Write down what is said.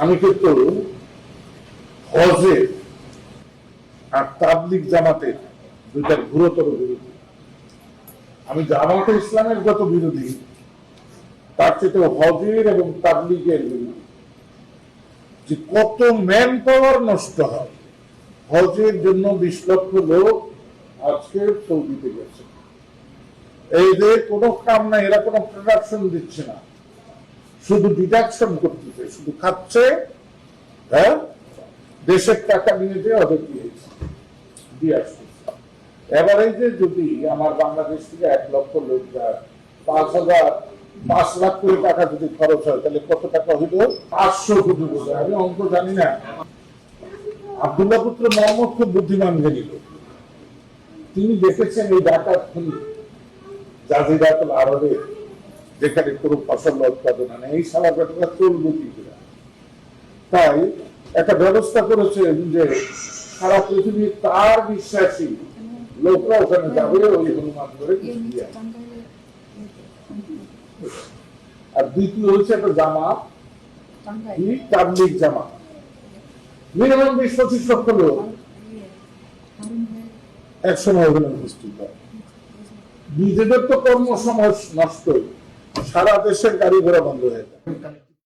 আমি কিন্তু হজে আর তাবলিক জামাতের দুইটার গুরুতর বিরোধী। আমি জামাতে ইসলামের যত বিরোধী, তার চেয়ে হজের এবং তাবলিগের বিরোধী। যে কত ম্যান পাওয়ার নষ্ট হয়, হজের জন্য বিশ লক্ষ লোক আজকে সৌদিতে গেছে। এই যে কোনো কাম নাই, এরা কোনো প্রোডাকশন দিচ্ছে না। শুধু ডিডাকশন করতেছে শুধু খাচ্ছে হ্যাঁ? দেশের টাকা নিয়ে যে ওদের দিয়েছে, দিয়ে যে যদি আমার বাংলাদেশ থেকে এক লক্ষ লোক যায়, পাঁচ হাজার, পাঁচ লাখ কোটি টাকা যদি খরচ হয়, তাহলে কত টাকা হইল পাঁচশো কোটি আমি অঙ্ক জানি না। আবদুল্লাহ পুত্র মোহাম্মদ খুব বুদ্ধিমান লোক তিনি দেখেছেন এই ডাকাত খনি, জাজিরাতুল আরবে। যেখানে কোনো ফসল উৎপাদন হয় না। এই সারা ঘটনা চলবে কি করে? তাই একটা ব্যবস্থা করেছেন যে সারা পৃথিবী তার বিশ্বাসী লোকরা ওখানে যাবে ওই হনুমান করে। আর দ্বিতীয় হচ্ছে একটা জামা। কি? তাবলিক জামা। মিনিমাম বিশ পঁচিশ লক্ষ লোক একসময় ওখানে উপস্থিত হয়। নিজেদের তো কর্মসময় নষ্ট। সারা দেশের গাড়ি ঘোড়া বন্ধ হয়ে যায়।